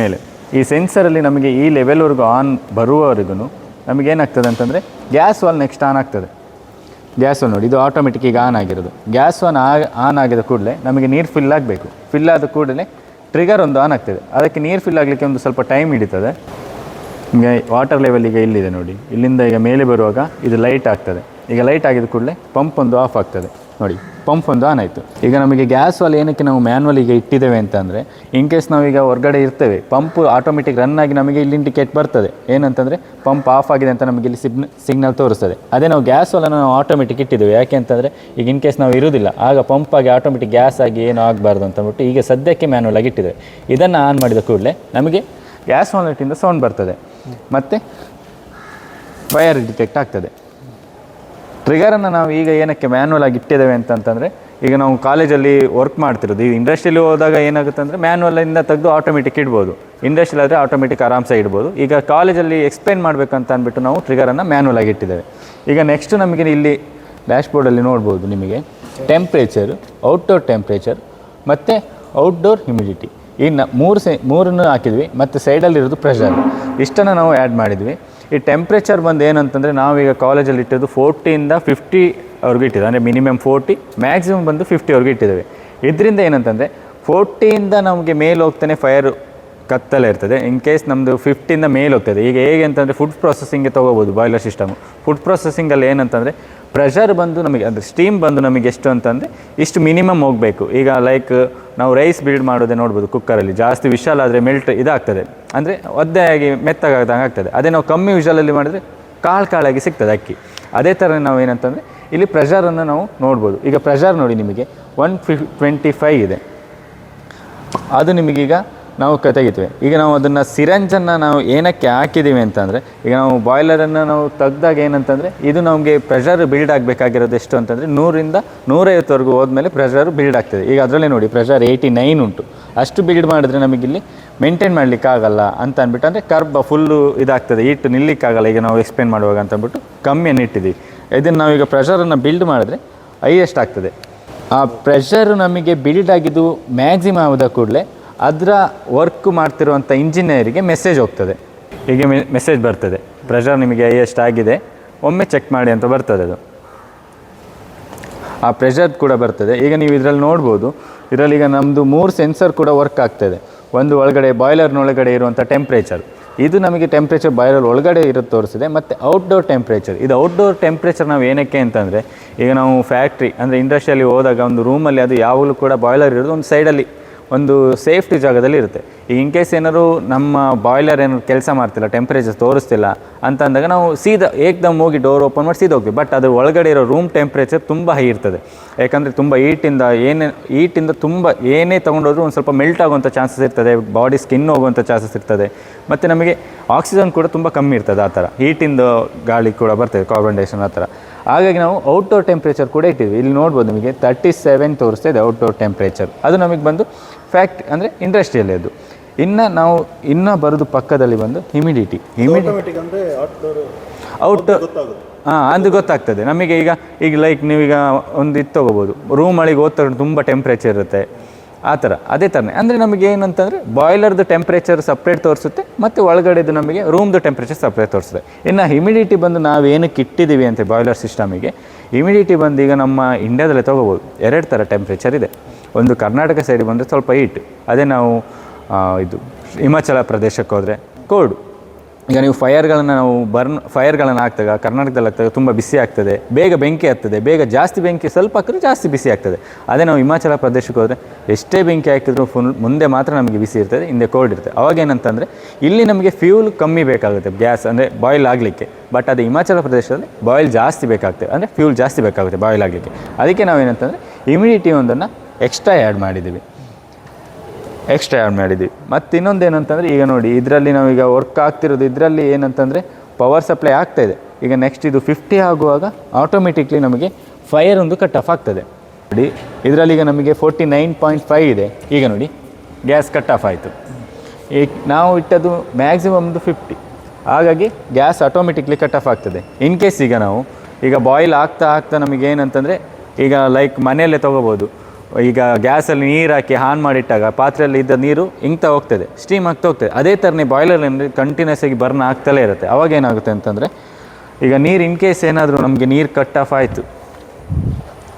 ಮೇಲೆ. ಈ ಸೆನ್ಸರಲ್ಲಿ ನಮಗೆ ಈ ಲೆವೆಲ್ವರೆಗೂ ಆನ್ ಬರುವವರೆಗೂ ನಮಗೇನಾಗ್ತದೆ ಅಂತಂದರೆ ಗ್ಯಾಸ್ ವಾಲ್ ನೆಕ್ಸ್ಟ್ ಆನ್ ಆಗ್ತದೆ. ಗ್ಯಾಸ್ ವಾಲ್ ನೋಡಿ, ಇದು ಆಟೋಮೆಟಿಕ್ ಈಗ ಆನ್ ಆಗಿರೋದು. ಗ್ಯಾಸ್ ಆನ್ ಆನ್ ಆಗಿದ ಕೂಡಲೇ ನಮಗೆ ನೀರು ಫಿಲ್ ಆಗಬೇಕು. ಫಿಲ್ ಆದ ಕೂಡಲೇ ಟ್ರಿಗರ್ ಒಂದು ಆನ್ ಆಗ್ತದೆ. ಅದಕ್ಕೆ ನೀರು ಫಿಲ್ ಆಗಲಿಕ್ಕೆ ಒಂದು ಸ್ವಲ್ಪ ಟೈಮ್ ಹಿಡಿತದೆ. ಈಗ ವಾಟರ್ ಲೆವೆಲ್ ಈಗ ಇಲ್ಲಿದೆ ನೋಡಿ. ಇಲ್ಲಿಂದ ಈಗ ಮೇಲೆ ಬರುವಾಗ ಇದು ಲೈಟ್ ಆಗ್ತದೆ. ಈಗ ಲೈಟ್ ಆಗಿದ ಕೂಡಲೇ ಪಂಪ್ ಒಂದು ಆಫ್ ಆಗ್ತದೆ. ನೋಡಿ ಪಂಪ್ ಒಂದು ಆನ್ ಆಯಿತು. ಈಗ ನಮಗೆ ಗ್ಯಾಸ್ ವಾಲ್ ಏನಕ್ಕೆ ನಾವು ಮ್ಯಾನ್ವಲ್ ಈಗ ಇಟ್ಟಿದ್ದೇವೆ ಅಂತಂದರೆ ಇನ್ ಕೇಸ್ ನಾವೀಗ ಹೊರಗಡೆ ಇರ್ತೇವೆ ಪಂಪ್ ಆಟೋಮೆಟಿಕ್ ರನ್ ಆಗಿ ನಮಗೆ ಇಲ್ಲಿ ಇಂಡಿಕೇಟ್ ಬರ್ತದೆ. ಏನಂತಂದರೆ ಪಂಪ್ ಆಫ್ ಆಗಿದೆ ಅಂತ ನಮಗೆ ಇಲ್ಲಿ ಸಿಗ್ನ ಸಿಗ್ನಲ್ ತೋರಿಸ್ತದೆ. ಅದೇ ನಾವು ಗ್ಯಾಸ್ ವಾಲನ್ನು ನಾವು ಆಟೋಮೆಟಿಕ್ ಇಟ್ಟಿದ್ದೇವೆ. ಯಾಕೆ ಅಂತಂದರೆ, ಈಗ ಇನ್ ಕೇಸ್ ನಾವು ಇರುವುದಿಲ್ಲ, ಆಗ ಪಂಪ್ ಆಗಿ ಆಟೋಮೆಟಿಕ್ ಗ್ಯಾಸ್ ಆಗಿ ಏನೂ ಆಗಬಾರ್ದು ಅಂತಂದ್ಬಿಟ್ಟು ಈಗ ಸದ್ಯಕ್ಕೆ ಮ್ಯಾನ್ವಲ್ ಆಗಿ ಇಟ್ಟಿದ್ದೇವೆ. ಇದನ್ನು ಆನ್ ಮಾಡಿದ ಕೂಡಲೇ ನಮಗೆ ಗ್ಯಾಸ್ ವಾಲೆಟಿಂದ ಸೌಂಡ್ ಬರ್ತದೆ. ಮತ್ತು ಫೈರ್ ಡಿಟೆಕ್ಟ್ ಆಗ್ತದೆ. ಟ್ರಿಗರನ್ನು ನಾವು ಈಗ ಏನಕ್ಕೆ ಮ್ಯಾನ್ಯಲ್ ಆಗಿ ಇಟ್ಟಿದ್ದೇವೆ ಅಂತಂತಂದರೆ, ಈಗ ನಾವು ಕಾಲೇಜಲ್ಲಿ ವರ್ಕ್ ಮಾಡ್ತಿರೋದು, ಈಗ ಇಂಡಸ್ಟ್ರಿಯಲ್ಲಿ ಹೋದಾಗ ಏನಾಗುತ್ತೆ ಅಂದರೆ ಮ್ಯಾನ್ಯಲಿಂದ ತೆಗೆದು ಆಟೋಮೆಟಿಕ್ ಇಡ್ಬೋದು. ಇಂಡಸ್ಟ್ರಿಯಲ್ ಆದರೆ ಆಟೋಮೆಟಿಕ್ ಆರಾಮ್ಸೆ ಇಡ್ಬೋದು. ಈಗ ಕಾಲೇಜಲ್ಲಿ ಎಕ್ಸ್ಪ್ಲೇನ್ ಮಾಡಬೇಕಂತ ಅಂದ್ಬಿಟ್ಟು ನಾವು ಟ್ರಿಗರನ್ನು ಮ್ಯಾನ್ಯಲ್ ಆಗಿ ಇಟ್ಟಿದ್ದೇವೆ. ಈಗ ನೆಕ್ಸ್ಟ್ ನಮಗೆ ಇಲ್ಲಿ ಡ್ಯಾಶ್ಬೋರ್ಡಲ್ಲಿ ನೋಡ್ಬೋದು ನಿಮಗೆ. ಟೆಂಪ್ರೇಚರ್ ಔಟ್ಡೋರ್ ಟೆಂಪ್ರೇಚರ್ ಮತ್ತು ಔಟ್ಡೋರ್ ಹ್ಯುಮಿಡಿಟಿ ಈ ನ ಮೂರು ಸೆ, ಮೂರನ್ನು ಹಾಕಿದ್ವಿ, ಮತ್ತು ಸೈಡಲ್ಲಿರೋದು ಪ್ರೆಷರ್ ಇಷ್ಟನ್ನು ನಾವು ಆ್ಯಡ್ ಮಾಡಿದ್ವಿ. ಈ ಟೆಂಪ್ರೇಚರ್ ಬಂದು ಏನಂತಂದರೆ ನಾವೀಗ ಕಾಲೇಜಲ್ಲಿ ಇಟ್ಟಿದ್ದು ಫೋರ್ಟಿಯಿಂದ ಫಿಫ್ಟಿ ಅವ್ರಿಗೆ ಇಟ್ಟಿದ್ದು. ಅಂದರೆ ಮಿನಿಮಮ್ ಫೋರ್ಟಿ ಮ್ಯಾಕ್ಸಿಮಮ್ ಬಂದು ಫಿಫ್ಟಿವರೆಗೆ ಇಟ್ಟಿದ್ದೇವೆ. ಇದರಿಂದ ಏನಂತಂದರೆ ಫೋರ್ಟಿಯಿಂದ ನಮಗೆ ಮೇಲೆ ಹೋಗ್ತಾನೆ ಫೈರ್ ಕತ್ತಲೆ ಇರ್ತದೆ. ಇನ್ ಕೇಸ್ ನಮ್ಮದು ಫಿಫ್ಟಿಂದ ಮೇಲೆ ಹೋಗ್ತದೆ. ಈಗ ಹೇಗೆ ಅಂತಂದರೆ ಫುಡ್ ಪ್ರೊಸೆಸಿಂಗ್ಗೆ ತೊಗೋಬೋದು ಬಾಯ್ಲರ್ ಸಿಸ್ಟಮು ಫುಡ್ ಪ್ರೊಸೆಸಿಂಗಲ್ಲಿ ಏನಂತಂದರೆ ಪ್ರೆಷರ್ ಬಂದು ನಮಗೆ, ಅಂದರೆ ಸ್ಟೀಮ್ ಬಂದು ನಮಗೆ ಎಷ್ಟು ಅಂತಂದರೆ ಇಷ್ಟು ಮಿನಿಮಮ್ ಹೋಗಬೇಕು. ಈಗ ಲೈಕ್ ನಾವು ರೈಸ್ ಬಿಲ್ಡ್ ಮಾಡೋದೇ ನೋಡ್ಬೋದು ಕುಕ್ಕರಲ್ಲಿ ಜಾಸ್ತಿ ವಿಶಾಲ ಆದರೆ ಮೆಲ್ಟ್ ಇದಾಗ್ತದೆ. ಅಂದರೆ ಒದ್ದೆಯಾಗಿ ಮೆತ್ತಗಾಗ್ದಂಗೆ ಆಗ್ತದೆ. ಅದೇ ನಾವು ಕಮ್ಮಿ ವಿಶಾಲಲ್ಲಿ ಮಾಡಿದರೆ ಕಾಳು ಕಾಳಾಗಿ ಸಿಗ್ತದೆ ಅಕ್ಕಿ. ಅದೇ ಥರ ನಾವು ಏನಂತಂದರೆ ಇಲ್ಲಿ ಪ್ರೆಷರನ್ನು ನಾವು ನೋಡ್ಬೋದು. ಈಗ ಪ್ರೆಷರ್ ನೋಡಿ ನಿಮಗೆ. ಒನ್ ಫಿಫ್ ಟ್ವೆಂಟಿ ಫೈವ್ ಇದೆ. ಅದು ನಿಮಗೀಗ ನಾವು ಕ ತೆಗಿತೀವಿ. ಈಗ ನಾವು ಅದನ್ನು ಸಿರಂಜನ್ನು ನಾವು ಏನಕ್ಕೆ ಹಾಕಿದ್ದೀವಿ ಅಂತಂದರೆ, ಈಗ ನಾವು ಬಾಯ್ಲರನ್ನು ನಾವು ತೆಗ್ದಾಗ ಏನಂತಂದರೆ, ಇದು ನಮಗೆ ಪ್ರೆಷರ್ ಬಿಲ್ಡ್ ಆಗಬೇಕಾಗಿರೋದು ಎಷ್ಟು ಅಂತಂದರೆ, ನೂರಿಂದ ನೂರೈವತ್ತವರೆಗೂ ಹೋದ್ಮೇಲೆ ಪ್ರೆಷರ್ ಬಿಲ್ಡ್ ಆಗ್ತದೆ. ಈಗ ಅದರಲ್ಲೇ ನೋಡಿ ಪ್ರೆಷರ್ ಏಯ್ಟಿ ನೈನ್ ಉಂಟು. ಅಷ್ಟು ಬಿಲ್ಡ್ ಮಾಡಿದ್ರೆ ನಮಗಿಲ್ಲಿ ಮೇಂಟೈನ್ ಮಾಡಲಿಕ್ಕೆ ಆಗಲ್ಲ ಅಂತ ಅಂದ್ಬಿಟ್ಟು, ಅಂದರೆ ಕರ್ಬ ಫುಲ್ಲು ಇದಾಗ್ತದೆ. ಇಟ್ಟು ನಿಲ್ಲಿಕ್ಕಾಗಲ್ಲ ಈಗ ನಾವು ಎಕ್ಸ್ಪ್ಲೇನ್ ಮಾಡುವಾಗ ಅಂತ ಅಂದ್ಬಿಟ್ಟು ಕಮ್ಮಿಯನ್ನು ಇಟ್ಟಿದ್ದೀವಿ. ಇದನ್ನು ನಾವೀಗ ಪ್ರೆಷರನ್ನು ಬಿಲ್ಡ್ ಮಾಡಿದ್ರೆ ಹೈಯೆಸ್ಟ್ ಆಗ್ತದೆ. ಆ ಪ್ರೆಷರು ನಮಗೆ ಬಿಲ್ಡ್ ಆಗಿದ್ದು ಮ್ಯಾಕ್ಸಿಮಮ್ ಆದ ಕೂಡಲೇ ಅದರ ವರ್ಕ್ ಮಾಡ್ತಿರುವಂಥ ಇಂಜಿನಿಯರಿಗೆ ಮೆಸೇಜ್ ಹೋಗ್ತದೆ. ಹೀಗೆ ಮೆಸೇಜ್ ಬರ್ತದೆ. ಪ್ರೆಷರ್ ನಿಮಗೆ ಹೈಯೆಸ್ಟ್ ಆಗಿದೆ. ಒಮ್ಮೆ ಚೆಕ್ ಮಾಡಿ ಅಂತ ಬರ್ತದೆ ಅದು. ಆ ಪ್ರೆಷರ್ ಕೂಡ ಬರ್ತದೆ. ಈಗ ನೀವು ಇದರಲ್ಲಿ ನೋಡ್ಬೋದು. ಇದರಲ್ಲಿ ಈಗ ನಮ್ಮದು ಮೂರು ಸೆನ್ಸರ್ ಕೂಡ ವರ್ಕ್ ಆಗ್ತದೆ. ಒಂದು ಒಳಗಡೆ ಬಾಯ್ಲರ್ನೊಳಗಡೆ ಇರುವಂಥ ಟೆಂಪ್ರೇಚರ್ ಇದು ನಮಗೆ ಟೆಂಪ್ರೇಚರ್ ಬಾಯ್ಲರ್ ಒಳಗಡೆ ಇರೋದು ತೋರಿಸಿದೆ. ಮತ್ತು ಔಟ್ಡೋರ್ ಟೆಂಪ್ರೇಚರ್ ಇದು ಔಟ್ಡೋರ್ ಟೆಂಪ್ರೇಚರ್ ನಾವು ಏನಕ್ಕೆ ಅಂತಂದರೆ, ಈಗ ನಾವು ಫ್ಯಾಕ್ಟ್ರಿ ಅಂದರೆ ಇಂಡಸ್ಟ್ರಿಯಲ್ಲಿ ಹೋದಾಗ ಒಂದು ರೂಮಲ್ಲಿ ಅದು ಯಾವಾಗಲೂ ಕೂಡ ಬಾಯ್ಲರ್ ಇರೋದು ಒಂದು ಸೈಡಲ್ಲಿ ಒಂದು ಸೇಫ್ಟಿ ಜಾಗದಲ್ಲಿ ಇರುತ್ತೆ. ಈಗ ಇನ್ ಕೇಸ್ ಏನಾದ್ರು ನಮ್ಮ ಬಾಯ್ಲರ್ ಏನಾದ್ರು ಕೆಲಸ ಮಾಡ್ತಿಲ್ಲ ಟೆಂಪ್ರೇಚರ್ ತೋರಿಸ್ತಿಲ್ಲ ಅಂತ ಅಂದಾಗ ನಾವು ಸೀದಾ ಏಕ್ದಮ್ ಹೋಗಿ ಡೋರ್ ಓಪನ್ ಮಾಡಿ ಸೀದಾ ಹೋಗ್ತೀವಿ. ಬಟ್ ಅದು ಒಳಗಡೆ ಇರೋ ರೂಮ್ ಟೆಂಪ್ರೇಚರ್ ತುಂಬ ಹೈ ಇರ್ತದೆ. ಯಾಕಂದರೆ ತುಂಬ ಈಟಿಂದ ಏನೇ ಈಟಿಂದ ತುಂಬ ಏನೇ ತೊಗೊಂಡೋದ್ರೂ ಒಂದು ಸ್ವಲ್ಪ ಮೆಲ್ಟ್ ಆಗುವಂಥ ಚಾನ್ಸಸ್ ಇರ್ತದೆ ಬಾಡಿ ಸ್ಕಿನ್ ಹೋಗುವಂಥ ಚಾನ್ಸಸ್ ಇರ್ತದೆ. ಮತ್ತು ನಮಗೆ ಆಕ್ಸಿಜನ್ ಕೂಡ ತುಂಬ ಕಮ್ಮಿ ಇರ್ತದೆ ಆ ಥರ. ಹೀಟಿಂದ ಗಾಳಿ ಕೂಡ ಬರ್ತದೆ ಕಾರ್ಬನ್ ಡೈಆಕ್ಸೈಡ್ ಆ ಥರ. ಹಾಗಾಗಿ ನಾವು ಔಟ್ಡೋರ್ ಟೆಂಪ್ರೇಚರ್ ಕೂಡ ಇಟ್ಟಿದ್ವಿ. ಇಲ್ಲಿ ನೋಡ್ಬೋದು ನಿಮಗೆ ತರ್ಟಿ ಸೆವೆನ್ ತೋರಿಸ್ತಾ ಇದೆ ಔಟ್ಡೋರ್ ಟೆಂಪ್ರೇಚರ್ ಅದು ನಮಗೆ ಬಂದು ಫ್ಯಾಕ್ಟ್ ಅಂದರೆ ಇಂಡಸ್ಟ್ರಿಯಲ್ಲಿ ಅದು? ಇನ್ನು ನಾವು ಇನ್ನೂ ಬರೋದು ಪಕ್ಕದಲ್ಲಿ ಬಂದು ಹ್ಯುಮಿಡಿಟಿ ಹ್ಯುಮಿಡಿಟಿ ಔಟ್ ಹಾಂ ಅದು ಗೊತ್ತಾಗ್ತದೆ. ನಮಗೆ ಈಗ ಈಗ ಲೈಕ್ ನೀವೀಗ ಒಂದು ಇದು ತೊಗೋಬೋದು. ರೂಮ್ ಒಳಗೆ ಓದ್ತಾರೆ ತುಂಬ ಟೆಂಪ್ರೇಚರ್ ಇರುತ್ತೆ. ಆ ಥರ ಅದೇ ಥರನೇ. ಅಂದರೆ ನಮಗೆ ಏನಂತಂದರೆ ಬಾಯ್ಲರ್ದು ಟೆಂಪ್ರೇಚರ್ ಸಪ್ರೇಟ್ ತೋರಿಸುತ್ತೆ ಮತ್ತು ಒಳಗಡೆದು ನಮಗೆ ರೂಮ್ದು ಟೆಂಪ್ರೇಚರ್ ಸಪ್ರೇಟ್ ತೋರಿಸುತ್ತೆ. ಇನ್ನು ಹ್ಯುಮಿಡಿಟಿ ಬಂದು ನಾವು ಏನಕ್ಕೆ ಇಟ್ಟಿದ್ದೀವಿ ಅಂತ ಬಾಯ್ಲರ್ ಸಿಸ್ಟಮಿಗೆ ಹ್ಯುಮಿಡಿಟಿ ಬಂದು ಈಗ ನಮ್ಮ ಇಂಡ್ಯಾದಲ್ಲೇ ತೊಗೋಬೋದು. ಎರಡು ಥರ ಟೆಂಪ್ರೇಚರ್ ಇದೆ. ಒಂದು ಕರ್ನಾಟಕ ಸೈಡ್ ಬಂದರೆ ಸ್ವಲ್ಪ ಹೀಟ್. ಅದೇ ನಾವು ಇದು ಹಿಮಾಚಲ ಪ್ರದೇಶಕ್ಕೆ ಹೋದರೆ ಕೋಲ್ಡು ಈಗ ನೀವು ಫೈರ್ಗಳನ್ನು ನಾವು ಬರ್ನ್ ಫೈರ್ಗಳನ್ನು ಹಾಕ್ದಾಗ, ಕರ್ನಾಟಕದಲ್ಲಿ ಹಾಕ್ದಾಗ ತುಂಬ ಬಿಸಿ ಆಗ್ತದೆ. ಬೇಗ ಬೆಂಕಿ ಆಗ್ತದೆ ಬೇಗ ಜಾಸ್ತಿ ಬೆಂಕಿ ಸ್ವಲ್ಪ ಹಾಕಿದ್ರೆ ಜಾಸ್ತಿ ಬಿಸಿ ಆಗ್ತದೆ. ಅದೇ ನಾವು ಹಿಮಾಚಲ ಪ್ರದೇಶಕ್ಕೆ ಹೋದರೆ ಎಷ್ಟೇ ಬೆಂಕಿ ಹಾಕಿದ್ರು ಫುಲ್ ಮುಂದೆ ಮಾತ್ರ ನಮಗೆ ಬಿಸಿ ಇರ್ತದೆ, ಹಿಂದೆ ಕೋಲ್ಡ್ ಇರ್ತದೆ. ಅವಾಗೇನಂತಂದರೆ ಇಲ್ಲಿ ನಮಗೆ ಫ್ಯೂಲ್ ಕಮ್ಮಿ ಬೇಕಾಗುತ್ತೆ, ಗ್ಯಾಸ್ ಅಂದರೆ ಬಾಯ್ಲ್ ಆಗಲಿಕ್ಕೆ. ಬಟ್ ಅದು ಹಿಮಾಚಲ ಪ್ರದೇಶದಲ್ಲಿ ಬಾಯ್ಲ್ ಜಾಸ್ತಿ ಬೇಕಾಗ್ತದೆ, ಅಂದರೆ ಫ್ಯೂಲ್ ಜಾಸ್ತಿ ಬೇಕಾಗುತ್ತೆ ಬಾಯ್ಲ್ ಆಗಲಿಕ್ಕೆ. ಅದಕ್ಕೆ ನಾವೇನಂತಂದರೆ ಇಮ್ಯುನಿಟಿ ಒಂದನ್ನು ಎಕ್ಸ್ಟ್ರಾ ಆ್ಯಡ್ ಮಾಡಿದ್ದೀವಿ. ಎಕ್ಸ್ಟ್ರಾ ಆ್ಯಡ್ ಮಾಡಿದ್ದೀವಿ. ಮತ್ತು ಇನ್ನೊಂದು ಏನಂತಂದರೆ, ಈಗ ನೋಡಿ, ಇದರಲ್ಲಿ ನಾವೀಗ ವರ್ಕ್ ಆಗ್ತಿರೋದು ಇದರಲ್ಲಿ ಏನಂತಂದರೆ ಪವರ್ ಸಪ್ಲೈ ಆಗ್ತಾ ಇದೆ. ಈಗ ನೆಕ್ಸ್ಟ್ ಇದು ಫಿಫ್ಟಿ ಆಗುವಾಗ ಆಟೋಮೆಟಿಕ್ಲಿ ನಮಗೆ ಫೈರ್ ಒಂದು ಕಟ್ ಆಫ್ ಆಗ್ತದೆ. ನೋಡಿ, ಇದರಲ್ಲಿ ಈಗ ನಮಗೆ ಫೋರ್ಟಿ ನೈನ್ ಪಾಯಿಂಟ್ ಫೈವ್ ಇದೆ. ಈಗ ನೋಡಿ ಗ್ಯಾಸ್ ಕಟ್ ಆಫ್ ಆಯಿತು. ಈ ನಾವು ಇಟ್ಟದ್ದು ಮ್ಯಾಕ್ಸಿಮಮ್ದು ಫಿಫ್ಟಿ ಹಾಗಾಗಿ ಗ್ಯಾಸ್ ಆಟೋಮೆಟಿಕ್ಲಿ ಕಟ್ ಆಫ್ ಆಗ್ತದೆ. ಇನ್ ಕೇಸ್ ಈಗ ನಾವು, ಈಗ ಬಾಯ್ಲ್ ಆಗ್ತಾ ಆಗ್ತಾ ನಮಗೆ ಏನಂತಂದರೆ ಈಗ ಲೈಕ್ ಮನೆಯಲ್ಲೇ ತೊಗೋಬೋದು. ಈಗ ಗ್ಯಾಸಲ್ಲಿ ನೀರು ಹಾಕಿ ಆನ್ ಮಾಡಿಟ್ಟಾಗ ಪಾತ್ರೆಯಲ್ಲಿ ಇದ್ದ ನೀರು ಇಂಗ್ತಾ ಹೋಗ್ತದೆ ಸ್ಟೀಮ್ ಆಗ್ತಾ ಹೋಗ್ತದೆ. ಅದೇ ಥರನೇ ಬಾಯ್ಲರಲ್ಲಿ ಕಂಟಿನ್ಯೂಸ್ ಆಗಿ ಬರ್ನ್ ಆಗ್ತಲೇ ಇರುತ್ತೆ. ಅವಾಗ ಏನಾಗುತ್ತೆ ಅಂತಂದರೆ, ಈಗ ನೀರು ಇನ್ ಕೇಸ್ ಏನಾದರೂ ನಮಗೆ ನೀರು ಕಟ್ ಆಫ್ ಆಯಿತು,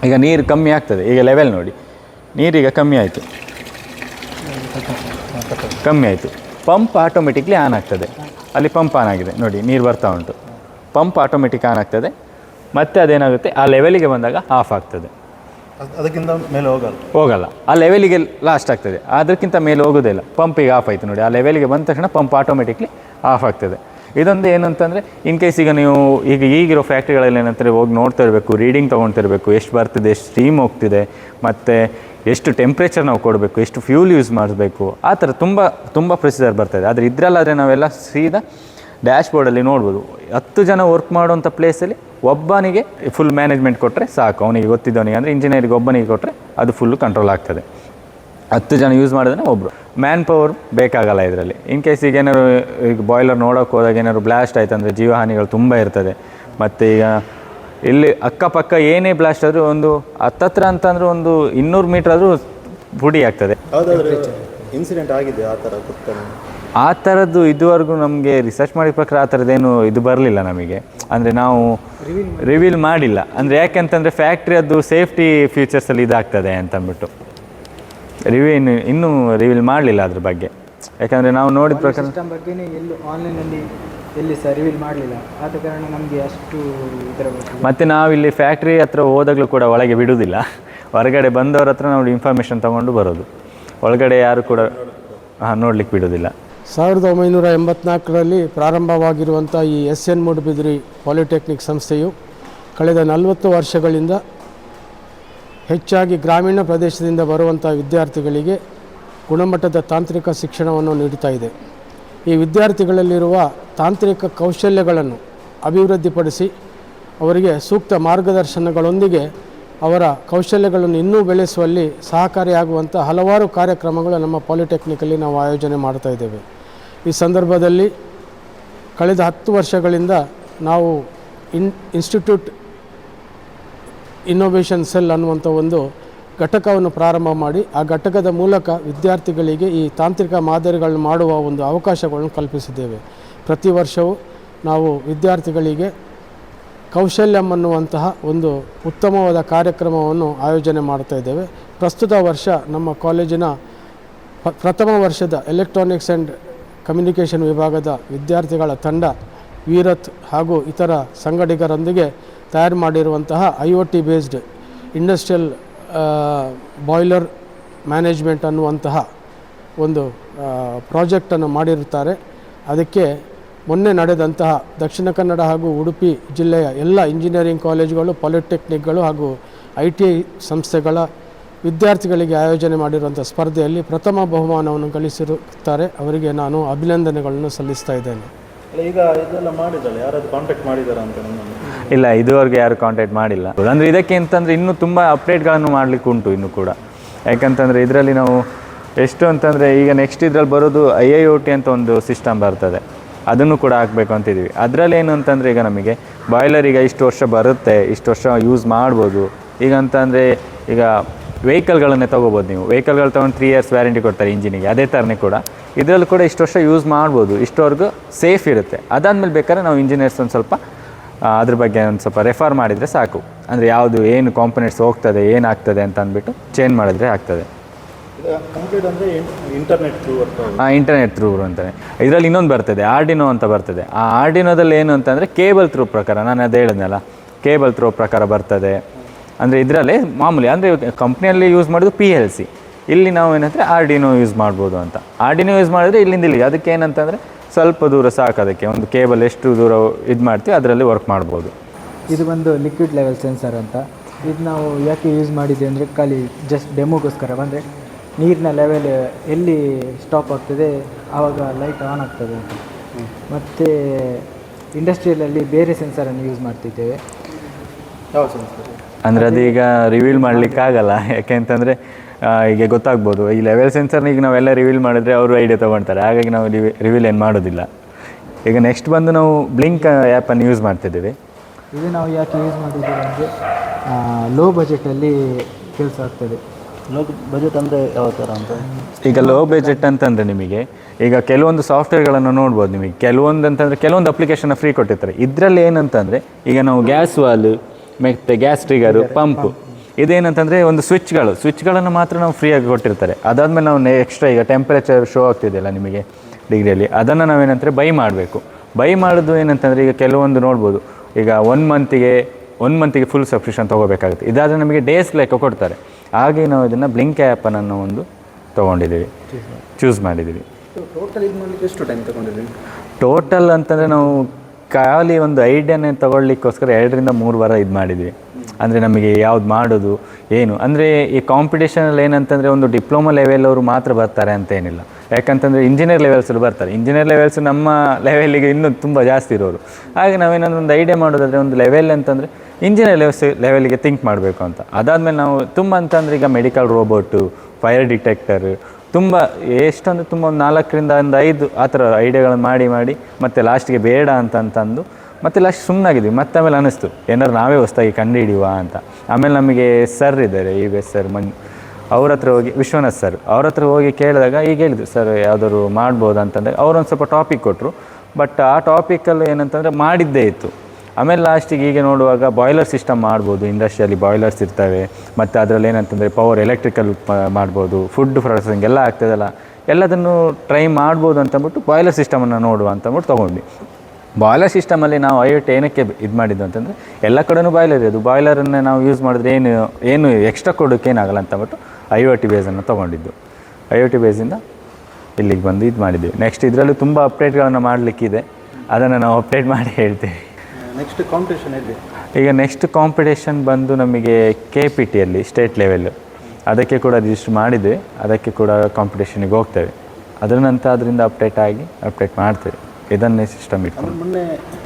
ಈಗ ನೀರು ಕಮ್ಮಿ ಆಗ್ತದೆ. ಈಗ ಲೆವೆಲ್ ನೋಡಿ ನೀರೀಗ ಕಮ್ಮಿ ಆಯಿತು. ಕಮ್ಮಿ ಆಯಿತು. ಪಂಪ್ ಆಟೋಮೆಟಿಕ್ಲಿ ಆನ್ ಆಗ್ತದೆ. ಅಲ್ಲಿ ಪಂಪ್ ಆನ್ ಆಗಿದೆ. ನೋಡಿ, ನೀರು ಬರ್ತಾ ಉಂಟು. ಪಂಪ್ ಆಟೋಮೆಟಿಕ್ ಆನ್ ಆಗ್ತದೆ. ಮತ್ತೆ ಅದೇನಾಗುತ್ತೆ? ಆ ಲೆವೆಲಿಗೆ ಬಂದಾಗ ಆಫ್ ಆಗ್ತದೆ. ಅದಕ್ಕಿಂತ ಮೇಲೆ ಹೋಗಲ್ಲ. ಹೋಗಲ್ಲ. ಆ ಲೆವೆಲಿಗೆ ಲಾಸ್ಟ್ ಆಗ್ತದೆ. ಅದಕ್ಕಿಂತ ಮೇಲೆ ಹೋಗೋದೇ ಇಲ್ಲ. ಪಂಪಿಗೆ ಆಫ್ ಆಯಿತು ನೋಡಿ. ಆ ಲೆವೆಲಿಗೆ ಬಂದ ತಕ್ಷಣ ಪಂಪ್ ಆಟೋಮೆಟಿಕ್ಲಿ ಆಫ್ ಆಗ್ತದೆ. ಇದೊಂದು ಏನು ಅಂತಂದರೆ ಇನ್ ಕೇಸ್ ಈಗ ನೀವು ಈಗ ಈಗಿರೋ ಫ್ಯಾಕ್ಟ್ರಿಗಳಲ್ಲಿ ಏನಂತಾರೆ, ಹೋಗಿ ನೋಡ್ತಾ ಇರಬೇಕು ರೀಡಿಂಗ್ ತೊಗೊಳ್ತಿರ್ಬೇಕು ಎಷ್ಟು ಬರ್ತಿದೆ, ಎಷ್ಟು ಸ್ಟೀಮ್ ಹೋಗ್ತಿದೆ, ಮತ್ತು ಎಷ್ಟು ಟೆಂಪ್ರೇಚರ್ ನಾವು ಕೊಡಬೇಕು, ಎಷ್ಟು ಫ್ಯೂಲ್ ಯೂಸ್ ಮಾಡಬೇಕು, ಆ ಥರ ತುಂಬ ತುಂಬ ಪ್ರೊಸೀಜರ್ ಬರ್ತದೆ ಆದರೆ ಇದರಲ್ಲಾದರೆ ನಾವೆಲ್ಲ ಸೀದಾ ಡ್ಯಾಶ್ ಬೋರ್ಡಲ್ಲಿ ನೋಡ್ಬೋದು. ಹತ್ತು ಜನ ವರ್ಕ್ ಮಾಡುವಂಥ ಪ್ಲೇಸಲ್ಲಿ ಒಬ್ಬನಿಗೆ ಫುಲ್ ಮ್ಯಾನೇಜ್ಮೆಂಟ್ ಕೊಟ್ಟರೆ ಸಾಕು. ಅವನಿಗೆ ಗೊತ್ತಿದ್ದವನಿಗೆ ಅಂದರೆ ಇಂಜಿನಿಯರಿಗೆ ಒಬ್ಬನಿಗೆ ಕೊಟ್ಟರೆ ಅದು ಫುಲ್ಲು ಕಂಟ್ರೋಲ್ ಆಗ್ತದೆ. ಹತ್ತು ಜನ ಯೂಸ್ ಮಾಡಿದ್ರೆ ಒಬ್ಬರು ಮ್ಯಾನ್ ಪವರ್ ಬೇಕಾಗಲ್ಲ ಇದರಲ್ಲಿ. ಇನ್ ಕೇಸ್ ಈಗ ಏನಾದ್ರು, ಈಗ ಬಾಯ್ಲರ್ ನೋಡೋಕೆ ಹೋದಾಗ ಏನಾದ್ರು ಬ್ಲಾಸ್ಟ್ ಆಯ್ತು ಅಂದರೆ ಜೀವಹಾನಿಗಳು ತುಂಬ ಇರ್ತದೆ. ಮತ್ತು ಈಗ ಇಲ್ಲಿ ಅಕ್ಕಪಕ್ಕ ಏನೇ ಬ್ಲಾಸ್ಟ್ ಆದರೂ ಒಂದು ಹತ್ತತ್ರ ಅಂತಂದ್ರೆ ಒಂದು ಇನ್ನೂರು ಮೀಟ್ರ್ ಆದರೂ ಪುಡಿ ಆಗ್ತದೆ. ಇನ್ಸಿಡೆಂಟ್ ಆಗಿದೆ ಆ ಥರ ಆ ಥರದ್ದು ಇದುವರೆಗೂ ನಮಗೆ ರಿಸರ್ಚ್ ಮಾಡಿದ ಪ್ರಕಾರ ಆ ಥರದ್ದೇನು ಇದು ಬರಲಿಲ್ಲ ನಮಗೆ. ಅಂದರೆ ನಾವು ರಿವೀಲ್ ಮಾಡಿಲ್ಲ. ಅಂದರೆ ಯಾಕೆಂತಂದರೆ ಅದು ಸೇಫ್ಟಿ ಫ್ಯೂಚರ್ಸಲ್ಲಿ ಇದಾಗ್ತದೆ ಅಂತಂದ್ಬಿಟ್ಟು. ರಿವ್ಯೂ ಇನ್ನು ಇನ್ನೂ ರಿವೀಲ್ ಮಾಡಲಿಲ್ಲ ಅದ್ರ ಬಗ್ಗೆ. ಯಾಕಂದರೆ ನಾವು ನೋಡಿದ ಪ್ರಕಾರ ಸಿಸ್ಟಮ್ ಬಗ್ಗೆನೇ ಎಲ್ಲೂ ಆನ್ಲೈನಲ್ಲಿ ಎಲ್ಲಿ ಸಹ ರಿವೀಲ್ ಮಾಡಲಿಲ್ಲ. ಆದ ಕಾರಣ ನಮಗೆ ಅಷ್ಟು ಇದರ ಬಗ್ಗೆ ಮತ್ತು ನಾವಿಲ್ಲಿ ಫ್ಯಾಕ್ಟ್ರಿ ಹತ್ರ ಹೋದಾಗಲೂ ಕೂಡ ಒಳಗೆ ಬಿಡುವುದಿಲ್ಲ ಹೊರಗಡೆ ಬಂದವರ ಹತ್ರ ನಾವು ಇನ್ಫಾರ್ಮೇಷನ್ ತೊಗೊಂಡು ಬರೋದು. ಒಳಗಡೆ ಯಾರು ಕೂಡ ಹಾಂ ನೋಡ್ಲಿಕ್ಕೆ ಬಿಡೋದಿಲ್ಲ. ಸಾವಿರದ ಒಂಬೈನೂರ ಎಂಬತ್ನಾಲ್ಕರಲ್ಲಿ ಪ್ರಾರಂಭವಾಗಿರುವಂಥ ಈ ಎಸ್ ಎನ್ ಮೂಡುಬಿದಿರಿ ಪಾಲಿಟೆಕ್ನಿಕ್ ಸಂಸ್ಥೆಯು ಕಳೆದ ನಲವತ್ತು ವರ್ಷಗಳಿಂದ ಹೆಚ್ಚಾಗಿ ಗ್ರಾಮೀಣ ಪ್ರದೇಶದಿಂದ ಬರುವಂಥ ವಿದ್ಯಾರ್ಥಿಗಳಿಗೆ ಗುಣಮಟ್ಟದ ತಾಂತ್ರಿಕ ಶಿಕ್ಷಣವನ್ನು ನೀಡುತ್ತಾ ಇದೆ. ಈ ವಿದ್ಯಾರ್ಥಿಗಳಲ್ಲಿರುವ ತಾಂತ್ರಿಕ ಕೌಶಲ್ಯಗಳನ್ನು ಅಭಿವೃದ್ಧಿಪಡಿಸಿ ಅವರಿಗೆ ಸೂಕ್ತ ಮಾರ್ಗದರ್ಶನಗಳೊಂದಿಗೆ ಅವರ ಕೌಶಲ್ಯಗಳನ್ನು ಇನ್ನೂ ಬೆಳೆಸುವಲ್ಲಿ ಸಹಕಾರಿಯಾಗುವಂಥ ಹಲವಾರು ಕಾರ್ಯಕ್ರಮಗಳು ನಮ್ಮ ಪಾಲಿಟೆಕ್ನಿಕಲ್ಲಿ ನಾವು ಆಯೋಜನೆ ಮಾಡ್ತಾ ಇದ್ದೇವೆ. ಈ ಸಂದರ್ಭದಲ್ಲಿ ಕಳೆದ ಹತ್ತು ವರ್ಷಗಳಿಂದ ನಾವು ಇನ್, ಇನ್ಸ್ಟಿಟ್ಯೂಟ್ ಇನ್ನೋವೇಷನ್ ಸೆಲ್ ಅನ್ನುವಂಥ ಒಂದು ಘಟಕವನ್ನು ಪ್ರಾರಂಭ ಮಾಡಿ, ಆ ಘಟಕದ ಮೂಲಕ ವಿದ್ಯಾರ್ಥಿಗಳಿಗೆ ಈ ತಾಂತ್ರಿಕ ಮಾದರಿಗಳನ್ನು ಮಾಡುವ ಒಂದು ಅವಕಾಶಗಳನ್ನು ಕಲ್ಪಿಸಿದ್ದೇವೆ. ಪ್ರತಿ ವರ್ಷವೂ ನಾವು ವಿದ್ಯಾರ್ಥಿಗಳಿಗೆ ಕೌಶಲ್ಯಂ ಅನ್ನುವಂತಹ ಒಂದು ಉತ್ತಮವಾದ ಕಾರ್ಯಕ್ರಮವನ್ನು ಆಯೋಜನೆ ಮಾಡ್ತಾ ಇದ್ದೇವೆ. ಪ್ರಸ್ತುತ ವರ್ಷ ನಮ್ಮ ಕಾಲೇಜಿನ ಪ್ರಥಮ ವರ್ಷದ ಎಲೆಕ್ಟ್ರಾನಿಕ್ಸ್ ಆ್ಯಂಡ್ ಕಮ್ಯುನಿಕೇಷನ್ ವಿಭಾಗದ ವಿದ್ಯಾರ್ಥಿಗಳ ತಂಡ ವೀರತ್ ಹಾಗೂ ಇತರ ಸಂಘಟಿಗರೊಂದಿಗೆ ತಯಾರು ಮಾಡಿರುವಂತಹ I O T based industrial boiler management ಅನ್ನುವಂತಹ ಒಂದು ಪ್ರಾಜೆಕ್ಟನ್ನು ಮಾಡಿರುತ್ತಾರೆ. ಅದಕ್ಕೆ ಮೊನ್ನೆ ನಡೆದಂತಹ ದಕ್ಷಿಣ ಕನ್ನಡ ಹಾಗೂ ಉಡುಪಿ ಜಿಲ್ಲೆಯ ಎಲ್ಲ ಇಂಜಿನಿಯರಿಂಗ್ ಕಾಲೇಜುಗಳು ಪಾಲಿಟೆಕ್ನಿಕ್ಗಳು ಹಾಗೂ ಐ ಟಿ ಐ ಸಂಸ್ಥೆಗಳ ವಿದ್ಯಾರ್ಥಿಗಳಿಗೆ ಆಯೋಜನೆ ಮಾಡಿರುವಂಥ ಸ್ಪರ್ಧೆಯಲ್ಲಿ ಪ್ರಥಮ ಬಹುಮಾನವನ್ನು ಗಳಿಸಿರುತ್ತಾರೆ. ಅವರಿಗೆ ನಾನು ಅಭಿನಂದನೆಗಳನ್ನು ಸಲ್ಲಿಸ್ತಾ ಇದ್ದೇನೆ. ಈಗ ಇದೆಲ್ಲ ಮಾಡಿದ್ದಾಳೆ? ಯಾರಾದ್ರು ಕಾಂಟ್ಯಾಕ್ಟ್ ಮಾಡಿದಾರ ಅಂತ ಇಲ್ಲ ಇದುವರೆಗೆ ಯಾರು ಕಾಂಟ್ಯಾಕ್ಟ್ ಮಾಡಿಲ್ಲ. ಅಂದರೆ ಇದಕ್ಕೆ ಅಂತಂದರೆ ಇನ್ನೂ ತುಂಬ ಅಪ್ಡೇಟ್ಗಳನ್ನು ಮಾಡಲಿಕ್ಕೆ ಉಂಟು ಇನ್ನೂ ಕೂಡ. ಯಾಕಂತಂದರೆ ಇದರಲ್ಲಿ ನಾವು ಎಷ್ಟು ಅಂತಂದರೆ ಈಗ ನೆಕ್ಸ್ಟ್ ಇದರಲ್ಲಿ ಬರೋದು ಐ ಐ ಓ ಟಿ ಅಂತ ಒಂದು ಸಿಸ್ಟಮ್ ಬರ್ತದೆ. ಅದನ್ನು ಕೂಡ ಹಾಕಬೇಕು ಅಂತಿದ್ದೀವಿ. ಅದರಲ್ಲಿ ಏನು ಅಂತಂದರೆ ಈಗ ನಮಗೆ ಬಾಯ್ಲರ್ ಈಗ ಇಷ್ಟು ವರ್ಷ ಬರುತ್ತೆ, ಇಷ್ಟು ವರ್ಷ ಯೂಸ್ ಮಾಡ್ಬೋದು. ಈಗ ಅಂತಂದರೆ ಈಗ ವೆಹಿಕಲ್ಗಳನ್ನೇ ತೊಗೋಬೋದು ನೀವು. ವೆಹಿಕಲ್ಗಳು ತೊಗೊಂಡು ತ್ರೀ ಇಯರ್ಸ್ ವ್ಯಾರಂಟಿ ಕೊಡ್ತಾರೆ ಇಂಜಿನಿಗೆ ಅದೇ ಥರನೇ ಕೂಡ. ಇದರಲ್ಲೂ ಕೂಡ ಇಷ್ಟು ವರ್ಷ ಯೂಸ್ ಮಾಡ್ಬೋದು. ಇಷ್ಟವರೆಗೂ ಸೇಫ್ ಇರುತ್ತೆ. ಅದಾದಮೇಲೆ ಬೇಕಾದ್ರೆ ನಾವು ಇಂಜಿನಿಯರ್ಸ್ ಒಂದು ಸ್ವಲ್ಪ ಅದ್ರ ಬಗ್ಗೆ ಒಂದು ಸ್ವಲ್ಪ ರೆಫರ್ ಮಾಡಿದರೆ ಸಾಕು. ಅಂದರೆ ಯಾವುದು, ಏನು ಕಾಂಪೊನೆಂಟ್ಸ್ ಹೋಗ್ತದೆ ಏನಾಗ್ತದೆ ಅಂತ ಅಂದ್ಬಿಟ್ಟು ಚೇಂಜ್ ಮಾಡಿದ್ರೆ ಆಗ್ತದೆ. ಕಂಪ್ಲೀಟ್ ಅಂದರೆ ಇಂಟರ್ನೆಟ್ ಥ್ರೂ ಹಾಂ ಆ ಇಂಟರ್ನೆಟ್ ಥ್ರೂ ಅಂತಾನೆ. ಇದರಲ್ಲಿ ಇನ್ನೊಂದು ಬರ್ತದೆ ಆರ್ಡಿನೋ ಅಂತ ಬರ್ತದೆ. ಆ ಆರ್ಡಿನೋದಲ್ಲಿ ಏನು ಅಂತಂದರೆ ಕೇಬಲ್ ಥ್ರೂ ಪ್ರಕಾರ ನಾನು ಅದು ಹೇಳಿದ್ನಲ್ಲ ಕೇಬಲ್ ಥ್ರೂ ಪ್ರಕಾರ ಬರ್ತದೆ. ಅಂದರೆ ಇದರಲ್ಲಿ ಮಾಮೂಲಿ ಅಂದರೆ ಕಂಪ್ನಿಯಲ್ಲಿ ಯೂಸ್ ಮಾಡೋದು ಪಿ ಎಲ್ ಸಿ ಇಲ್ಲಿ ನಾವು ಏನಂದರೆ ಆರ್ಡಿನೋ ಯೂಸ್ ಮಾಡ್ಬೋದು ಅಂತ. ಆರ್ಡಿನೋ ಯೂಸ್ ಮಾಡಿದ್ರೆ ಇಲ್ಲಿಂದ ಇಲ್ಲಿಗೆ. ಅದಕ್ಕೆ ಏನಂತಂದರೆ ಸ್ವಲ್ಪ ದೂರ ಸಾಕು ಅದಕ್ಕೆ. ಒಂದು ಕೇಬಲ್ ಎಷ್ಟು ದೂರ ಇದು ಮಾಡ್ತೀವಿ ಅದರಲ್ಲಿ ವರ್ಕ್ ಮಾಡ್ಬೋದು. ಇದು ಬಂದು ಲಿಕ್ವಿಡ್ ಲೆವೆಲ್ ಸೆನ್ಸರ್ ಅಂತ. ಇದು ನಾವು ಯಾಕೆ ಯೂಸ್ ಮಾಡಿದ್ವಿ ಅಂದರೆ ಖಾಲಿ ಜಸ್ಟ್ ಡೆಮೋಗೋಸ್ಕರ ಅಂದರೆ ನೀರಿನ ಲೆವೆಲ್ ಎಲ್ಲಿ ಸ್ಟಾಪ್ ಆಗ್ತದೆ ಆವಾಗ ಲೈಟ್ ಆನ್ ಆಗ್ತದೆ ಅಂತ. ಮತ್ತು ಇಂಡಸ್ಟ್ರಿಯಲಲ್ಲಿ ಬೇರೆ ಸೆನ್ಸರನ್ನು ಯೂಸ್ ಮಾಡ್ತಿದ್ದೇವೆ. ಯಾವ ಸೆನ್ಸರ್ ಅಂದರೆ ಅದೀಗ ರಿವೀಲ್ ಮಾಡ್ಲಿಕ್ಕೆ ಆಗಲ್ಲ. ಯಾಕೆಂತಂದರೆ ಈಗ ಗೊತ್ತಾಗ್ಬೋದು. ಈ ಲೆವೆಲ್ ಸೆನ್ಸರ್ನ ಈಗ ನಾವೆಲ್ಲ ರಿವೀಲ್ ಮಾಡಿದ್ರೆ ಅವರು ಐಡಿಯಾ ತೊಗೊಳ್ತಾರೆ. ಹಾಗಾಗಿ ನಾವು ರಿವೀಲ್ ಏನು ಮಾಡೋದಿಲ್ಲ. ಈಗ ನೆಕ್ಸ್ಟ್ ಬಂದು ನಾವು ಬ್ಲಿಂಕ್ ಆ್ಯಪನ್ನು ಯೂಸ್ ಮಾಡ್ತಿದ್ದೇವೆ. ಇದು ನಾವು ಯಾಕೆ ಯೂಸ್ ಮಾಡಿದ್ದೇವೆ ಅಂದರೆ ಲೋ ಬಜೆಟಲ್ಲಿ ಕೆಲಸ ಆಗ್ತದೆ. ಲೋಕ ಬಜೆಟ್ ಅಂದರೆ ಯಾವ ಥರ ಅಂತ? ಈಗ ಲೋ ಬಜೆಟ್ ಅಂತಂದರೆ ನಿಮಗೆ ಈಗ ಕೆಲವೊಂದು ಸಾಫ್ಟ್ವೇರ್ಗಳನ್ನು ನೋಡ್ಬೋದು ನಿಮಗೆ. ಕೆಲವೊಂದು ಅಂತಂದರೆ ಕೆಲವೊಂದು ಅಪ್ಲಿಕೇಶನ್ ಫ್ರೀ ಕೊಟ್ಟಿರ್ತಾರೆ. ಇದರಲ್ಲಿ ಏನಂತಂದರೆ ಈಗ ನಾವು ಗ್ಯಾಸ್ ವಾಲ್ ಮತ್ತು ಗ್ಯಾಸ್ ಟ್ರಿಗರು ಪಂಪು ಇದೇನಂತಂದರೆ ಒಂದು ಸ್ವಿಚ್ಗಳು ಸ್ವಿಚ್ಗಳನ್ನು ಮಾತ್ರ ನಾವು ಫ್ರೀಯಾಗಿ ಕೊಟ್ಟಿರ್ತಾರೆ. ಅದಾದಮೇಲೆ ನಾವು ಎಕ್ಸ್ಟ್ರಾ ಈಗ ಟೆಂಪ್ರೇಚರ್ ಶೋ ಆಗ್ತಿದೆಯಲ್ಲ ನಿಮಗೆ ಡಿಗ್ರಿಯಲ್ಲಿ ಅದನ್ನು ನಾವೇನಂತಾರೆ ಬೈ ಮಾಡಬೇಕು. ಬೈ ಮಾಡೋದು ಏನಂತಂದರೆ ಈಗ ಕೆಲವೊಂದು ನೋಡ್ಬೋದು. ಈಗ ಒನ್ ಮಂತಿಗೆ ಒನ್ ಮಂತಿಗೆ ಫುಲ್ ಸಬ್ಸ್ಕ್ರಿಪ್ಷನ್ ತೊಗೋಬೇಕಾಗುತ್ತೆ. ಇದಾದರೆ ನಮಗೆ ಡೇಸ್ ಲೆಕ್ಕ ಕೊಡ್ತಾರೆ. ಹಾಗೆ ನಾವು ಇದನ್ನು ಬ್ಲಿಂಕ್ ಆ್ಯಪನ್ನು ಒಂದು ತೊಗೊಂಡಿದ್ದೀವಿ. ಚೂಸ್ ಮಾಡಿದ್ದೀವಿ. ಟೋಟಲ್ ಇದು ಮಾಡಲಿಕ್ಕೆ ಎಷ್ಟು ಟೈಮ್ ತಗೊಂಡಿದ್ರಿ ಟೋಟಲ್ ಅಂತಂದರೆ ನಾವು ಖಾಲಿ ಒಂದು ಐಡಿಯಾನೇ ತೊಗೊಳ್ಲಿಕ್ಕೋಸ್ಕರ ಎರಡರಿಂದ ಮೂರು ವಾರ ಇದು ಮಾಡಿದ್ವಿ ಅಂದರೆ ನಮಗೆ ಯಾವ್ದು ಮಾಡೋದು ಏನು? ಅಂದರೆ ಈ ಕಾಂಪಿಟೇಷನಲ್ಲಿ ಏನಂತಂದರೆ ಒಂದು ಡಿಪ್ಲೊಮಾ ಲೆವೆಲ್ ಅವರು ಮಾತ್ರ ಬರ್ತಾರೆ ಅಂತ ಏನಿಲ್ಲ. ಯಾಕಂತಂದರೆ ಇಂಜಿನಿಯರ್ ಲೆವೆಲ್ಸಲ್ಲಿ ಬರ್ತಾರೆ. ಇಂಜಿನಿಯರ್ ಲೆವೆಲ್ಸ್ ನಮ್ಮ ಲೆವೆಲಿಗೆ ಇನ್ನೂ ತುಂಬ ಜಾಸ್ತಿ ಇರೋರು. ಹಾಗೆ ನಾವೇನಾದ್ರು ಒಂದು ಐಡಿಯಾ ಮಾಡೋದಾದರೆ ಒಂದು ಲೆವೆಲ್ ಅಂತಂದರೆ ಇಂಜಿನಿಯರ್ ಲೆವೆಲ್ಸ್ ಲೆವೆಲ್ಗೆ ಥಿಂಕ್ ಮಾಡಬೇಕು ಅಂತ. ಅದಾದಮೇಲೆ ನಾವು ತುಂಬ ಅಂತಂದ್ರೆ ಈಗ ಮೆಡಿಕಲ್ ರೋಬೋಟು ಫೈರ್ ಡಿಟೆಕ್ಟರ್ ತುಂಬ ಎಷ್ಟಂದ್ರೆ ತುಂಬ ಒಂದು ನಾಲ್ಕರಿಂದ ಒಂದು ಐದು ಆ ಥರ ಐಡಿಯಾಗಳನ್ನು ಮಾಡಿ ಮಾಡಿ ಮತ್ತೆ ಲಾಸ್ಟಿಗೆ ಬೇಡ ಅಂತ ಅಂತಂದು ಮತ್ತೆ ಲಾಸ್ಟ್ ಸುಮ್ಮನಾಗಿದ್ವಿ ಮತ್ತೆ ಆಮೇಲೆ ಅನ್ನಿಸ್ತು, ಏನಾದ್ರು ನಾವೇ ಹೊಸ್ದಾಗಿ ಕಂಡುಹಿಡಿಯುವ ಅಂತ. ಆಮೇಲೆ ನಮಗೆ ಸರ್ ಇದ್ದಾರೆ ವಿ ಎಸ್ ಸರ್ ಮನ್, ಅವ್ರ ಹತ್ರ ಹೋಗಿ, ವಿಶ್ವನಾಥ್ ಸರ್ ಅವ್ರ ಹತ್ರ ಹೋಗಿ ಕೇಳಿದಾಗ ಈಗ ಹೇಳಿದ್ರು ಸರ್ ಯಾವ್ದಾದ್ರು ಮಾಡ್ಬೋದು? ಅಂತಂದರೆ ಅವ್ರೊಂದು ಸ್ವಲ್ಪ ಟಾಪಿಕ್ ಕೊಟ್ಟರು ಬಟ್ ಆ ಟಾಪಿಕಲ್ಲಿ ಏನಂತಂದರೆ ಮಾಡಿದ್ದೇ ಇತ್ತು. ಆಮೇಲೆ ಲಾಸ್ಟಿಗೆ ಹೀಗೆ ನೋಡುವಾಗ ಬಾಯ್ಲರ್ ಸಿಸ್ಟಮ್ ಮಾಡ್ಬೋದು. ಇಂಡಸ್ಟ್ರಿಯಲ್ಲಿ ಬಾಯ್ಲರ್ಸ್ ಇರ್ತವೆ. ಮತ್ತು ಅದರಲ್ಲಿ ಏನಂತಂದರೆ ಪವರ್ ಎಲೆಕ್ಟ್ರಿಕಲ್ ಮಾಡ್ಬೋದು. ಫುಡ್ ಪ್ರೊಸೆಸಿಂಗ್ ಎಲ್ಲ ಆಗ್ತದಲ್ಲ. ಎಲ್ಲದನ್ನು ಟ್ರೈ ಮಾಡ್ಬೋದು ಅಂತಂದ್ಬಿಟ್ಟು ಬಾಯ್ಲರ್ ಸಿಸ್ಟಮನ್ನು ನೋಡುವ ಅಂತಂದ್ಬಿಟ್ಟು ತೊಗೊಂಡ್ವಿ. ಬಾಯ್ಲರ್ ಸಿಸ್ಟಮಲ್ಲಿ ನಾವು ಐ ಟಿ ಏನಕ್ಕೆ ಇದು ಮಾಡಿದ್ದು ಅಂತಂದರೆ ಎಲ್ಲ ಕಡೆನೂ ಬಾಯ್ಲರ್ ಇರೋದು ಬಾಯ್ಲರನ್ನು ನಾವು ಯೂಸ್ ಮಾಡಿದ್ರೆ ಏನು ಏನು ಎಕ್ಸ್ಟ್ರಾ ಕೊಡೋಕ್ಕೆ ಏನಾಗಲ್ಲ ಅಂತಂದ್ಬಿಟ್ಟು ಐ ಒ ಟಿ ಬೇಸನ್ನು ತೊಗೊಂಡಿದ್ದು. ಐ ಒ ಟಿ ಬೇಸಿಂದ ಇಲ್ಲಿಗೆ ಬಂದು ಇದು ಮಾಡಿದ್ದೀವಿ ನೆಕ್ಸ್ಟ್ ಇದರಲ್ಲೂ ತುಂಬ ಅಪ್ಡೇಟ್ಗಳನ್ನು ಮಾಡಲಿಕ್ಕಿದೆ. ಅದನ್ನು ನಾವು ಅಪ್ಡೇಟ್ ಮಾಡಿ ಹೇಳ್ತೀವಿ. ನೆಕ್ಸ್ಟ್ ಕಾಂಪಿಟೇಷನ್ ಎಲ್ಲಿ? ಈಗ ನೆಕ್ಸ್ಟ್ ಕಾಂಪಿಟೇಷನ್ ಬಂದು ನಮಗೆ ಕೆ ಪಿ ಟಿಯಲ್ಲಿ ಸ್ಟೇಟ್ ಲೆವೆಲ್ ಅದಕ್ಕೆ ಕೂಡ ರಿಜಿಸ್ಟರ್ ಮಾಡಿದ್ವಿ. ಅದಕ್ಕೆ ಕೂಡ ಕಾಂಪಿಟೇಷನಿಗೆ ಹೋಗ್ತೇವೆ. ಅದರ ನಂತರ ಅದರಿಂದ ಅಪ್ಡೇಟ್ ಆಗಿ ಅಪ್ಡೇಟ್ ಮಾಡ್ತೇವೆ. ಇದನ್ನೇ ಸಿಸ್ಟಮ್ ಇಟ್ಕೊಂಡು. ಮೊನ್ನೆ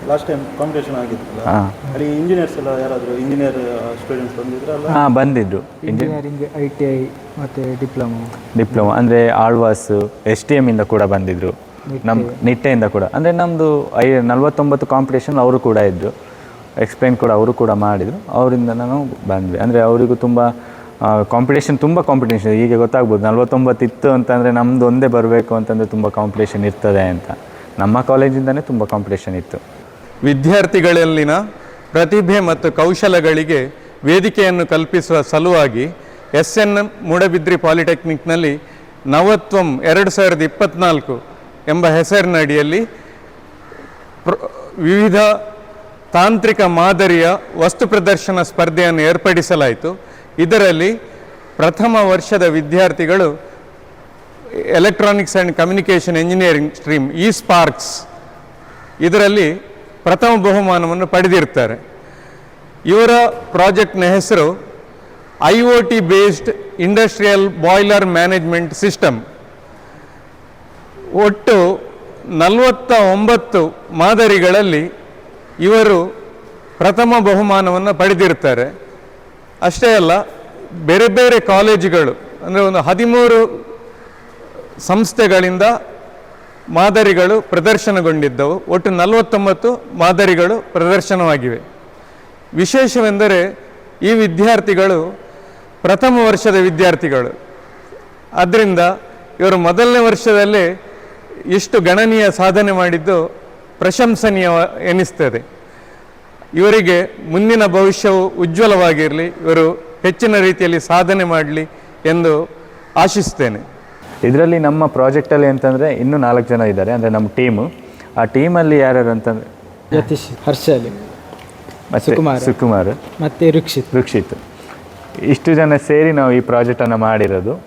ಲಾಸ್ಟ್ ಟೈಮ್ ಕಾಂಪಿಟೇಷನ್ ಆಗಿತ್ತು ಹಾಂ. ಅಲ್ಲಿ ಇಂಜಿನಿಯರ್ಸ್ ಎಲ್ಲ ಯಾರಾದರೂ ಇಂಜಿನಿಯರ್ ಸ್ಟೂಡೆಂಟ್ಸ್ ಬಂದಿದ್ರಲ್ಲ? ಹಾಂ ಬಂದಿದ್ರು. ಇಂಜಿನಿಯರಿಂಗ್ ಐ ಟಿ ಐ ಮತ್ತು ಡಿಪ್ಲೊಮೊ ಡಿಪ್ಲೊಮೊ ಅಂದರೆ ಆಳ್ವಾಸ್ ಎಸ್ ಟಿ ಎಮ್ಮಿಂದ ಕೂಡ ಬಂದಿದ್ದರು ನಮ್ಮ ನಿಟ್ಟೆಯಿಂದ ಕೂಡ. ಅಂದರೆ ನಮ್ಮದು ಐ ನಲ್ವತ್ತೊಂಬತ್ತು ಕಾಂಪಿಟೇಷನ್ ಅವರು ಕೂಡ ಇದ್ದರು ಎಕ್ಸ್ಪ್ಲೈನ್ ಕೂಡ ಅವರು ಕೂಡ ಮಾಡಿದರು. ಅವರಿಂದ ನಾವು ಬಂದ್ವಿ. ಅಂದರೆ ಅವರಿಗೂ ತುಂಬ ಕಾಂಪಿಟೇಷನ್ ತುಂಬ ಕಾಂಪಿಟೇಷನ್ ಈಗ ಗೊತ್ತಾಗ್ಬೋದು ನಲ್ವತ್ತೊಂಬತ್ತು ಇತ್ತು ಅಂತಂದರೆ ನಮ್ಮದು ಒಂದೇ ಬರಬೇಕು ಅಂತಂದರೆ ತುಂಬ ಕಾಂಪಿಟೇಷನ್ ಇರ್ತದೆ ಅಂತ. ನಮ್ಮ ಕಾಲೇಜಿಂದನೇ ತುಂಬ ಕಾಂಪಿಟೇಷನ್ ಇತ್ತು. ವಿದ್ಯಾರ್ಥಿಗಳಲ್ಲಿನ ಪ್ರತಿಭೆ ಮತ್ತು ಕೌಶಲಗಳಿಗೆ ವೇದಿಕೆಯನ್ನು ಕಲ್ಪಿಸುವ ಸಲುವಾಗಿ ಎಸ್ ಎನ್ ಎಂ ಮೂಡಬಿದ್ರಿ ಪಾಲಿಟೆಕ್ನಿಕ್ನಲ್ಲಿ ನವತ್ವಂ ಎರಡು ಸಾವಿರದ ಇಪ್ಪತ್ತ್ನಾಲ್ಕು ಎಂಬ ಹೆಸರಿನಡಿಯಲ್ಲಿ ವಿವಿಧ ತಾಂತ್ರಿಕ ಮಾದರಿಯ ವಸ್ತು ಪ್ರದರ್ಶನ ಸ್ಪರ್ಧೆಯನ್ನು ಏರ್ಪಡಿಸಲಾಯಿತು. ಇದರಲ್ಲಿ ಪ್ರಥಮ ವರ್ಷದ ವಿದ್ಯಾರ್ಥಿಗಳು electronics and communication engineering stream E sparks ಇದರಲ್ಲಿ ಪ್ರಥಮ ಬಹುಮಾನವನ್ನು ಪಡೆದಿರ್ತಾರೆ ಇವರ ಪ್ರಾಜೆಕ್ಟ್ನ ಹೆಸರು I O T based industrial boiler management system. ಒಟ್ಟು ನಲವತ್ತ ಒಂಬತ್ತು ಮಾದರಿಗಳಲ್ಲಿ ಇವರು ಪ್ರಥಮ ಬಹುಮಾನವನ್ನು ಪಡೆದಿರ್ತಾರೆ. ಅಷ್ಟೇ ಅಲ್ಲ, ಬೇರೆ ಬೇರೆ ಕಾಲೇಜುಗಳು, ಅಂದರೆ ಒಂದು ಹದಿಮೂರು ಸಂಸ್ಥೆಗಳಿಂದ ಮಾದರಿಗಳು ಪ್ರದರ್ಶನಗೊಂಡಿದ್ದವು. ಒಟ್ಟು ನಲವತ್ತೊಂಬತ್ತು ಮಾದರಿಗಳು ಪ್ರದರ್ಶನವಾಗಿವೆ. ವಿಶೇಷವೆಂದರೆ, ಈ ವಿದ್ಯಾರ್ಥಿಗಳು ಪ್ರಥಮ ವರ್ಷದ ವಿದ್ಯಾರ್ಥಿಗಳು. ಆದ್ದರಿಂದ ಇವರು ಮೊದಲನೇ ವರ್ಷದಲ್ಲೇ ಇಷ್ಟು ಗಣನೀಯ ಸಾಧನೆ ಮಾಡಿದ್ದು ಪ್ರಶಂಸನೀಯ ಎನಿಸ್ತದೆ. ಇವರಿಗೆ ಮುಂದಿನ ಭವಿಷ್ಯವು ಉಜ್ವಲವಾಗಿರಲಿ ಇವರು ಹೆಚ್ಚಿನ ರೀತಿಯಲ್ಲಿ ಸಾಧನೆ ಮಾಡಲಿ ಎಂದು ಆಶಿಸ್ತೇನೆ. ಇದರಲ್ಲಿ ನಮ್ಮ ಪ್ರಾಜೆಕ್ಟಲ್ಲಿ ಅಂತಂದರೆ ಇನ್ನೂ ನಾಲ್ಕು ಜನ ಇದ್ದಾರೆ ಅಂದರೆ ನಮ್ಮ ಟೀಮು. ಆ ಟೀಮಲ್ಲಿ ಯಾರ್ಯಾರು ಅಂತಂದರೆ ಯತೀಶ್ ಹರ್ಷಲಿ ಮತ್ತೆ ಸುಕುಮಾರ್. ಸುಕುಮಾರ್ ಮತ್ತು ರುಕ್ಷಿತ್. ರುಕ್ಷಿತ್. ಇಷ್ಟು ಜನ ಸೇರಿ ನಾವು ಈ ಪ್ರಾಜೆಕ್ಟನ್ನು ಮಾಡಿರೋದು.